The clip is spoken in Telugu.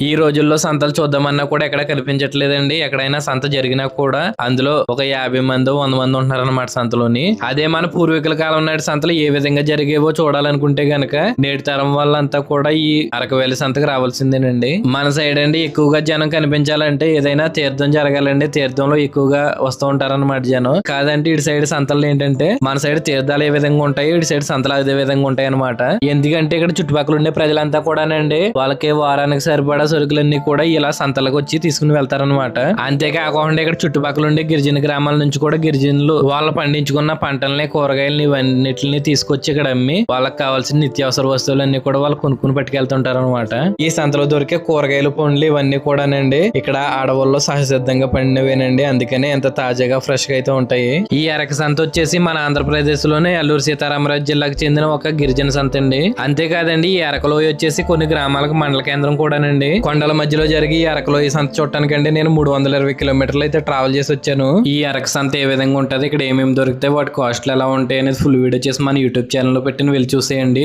ఈ రోజుల్లో సంతలు చూద్దామన్నా కూడా ఎక్కడ కనిపించట్లేదండి. ఎక్కడైనా సంత జరిగినా కూడా అందులో ఒక యాభై మంది వంద మంది ఉంటున్నారన్నమాట సంతలోని. అదే మన పూర్వీకుల కాలం నాటి సంతలు ఏ విధంగా జరిగేవో చూడాలనుకుంటే గనక నేటి తరం వాళ్ళంతా కూడా ఈ అరకవేలి సంతకు రావాల్సిందేనండి. మన సైడ్ అండి ఎక్కువగా జనం కనిపించాలంటే ఏదైనా తీర్థం జరగాలండి. తీర్థంలో ఎక్కువగా వస్తూ ఉంటారన్నమాట జనం. కాదంటే ఇటు సైడ్ సంతలు ఏంటంటే మన సైడ్ తీర్థాలు ఏ విధంగా ఉంటాయి ఇటు సైడ్ సంతలు అదే విధంగా ఉంటాయి అనమాట ఎందుకంటే ఇక్కడ చుట్టుపక్కల ఉండే ప్రజలంతా కూడానండి వాళ్ళకి వారానికి సరిపడా సరుకులన్నీ కూడా ఇలా సంతలకు వచ్చి తీసుకుని వెళ్తారనమాట అంతేకాకుండా ఇక్కడ చుట్టుపక్కల ఉండే గిరిజన గ్రామాల నుంచి కూడా గిరిజనులు వాళ్ళు పండించుకున్న పంటల్ని కూరగాయలని ఇవన్నిటిని తీసుకొచ్చి ఇక్కడ అమ్మి వాళ్ళకి కావాల్సిన నిత్యావసర వస్తువులన్నీ కూడా వాళ్ళు కొనుక్కుని పట్టుకెళ్తుంటారు అనమాట ఈ సంతలో దొరికే కూరగాయలు పండ్లు ఇవన్నీ కూడానండి ఇక్కడ అడవుల్లో సహసిద్ధంగా పండినవేనండి. అందుకనే ఎంత తాజాగా ఫ్రెష్గా అయితే ఉంటాయి. ఈ అరక సంత వచ్చేసి మన ఆంధ్రప్రదేశ్లోనే అల్లూరు సీతారామరాజు జిల్లాకు చెందిన ఒక గిరిజన సంత అండి అంతేకాదండి ఈ అరకలోయ వచ్చేసి కొన్ని గ్రామాలకు మండల కేంద్రం కూడానండి. కొండల మధ్యలో జరిగి ఈ అరకలోయ సంత చూడటానికండి నేను మూడు వందల ఇరవై కిలోమీటర్లు అయితే ట్రావెల్ చేసి వచ్చాను. ఈ అరక సంత ఏ విధంగా ఉంటది ఇక్కడ ఏమేమి దొరుకుతాయి వాటి కాస్ట్లు ఎలా ఉంటాయి అనేది ఫుల్ వీడియో చేసి మన యూట్యూబ్ ఛానల్ పెట్టిన వెళ్ళి చూసేయండి.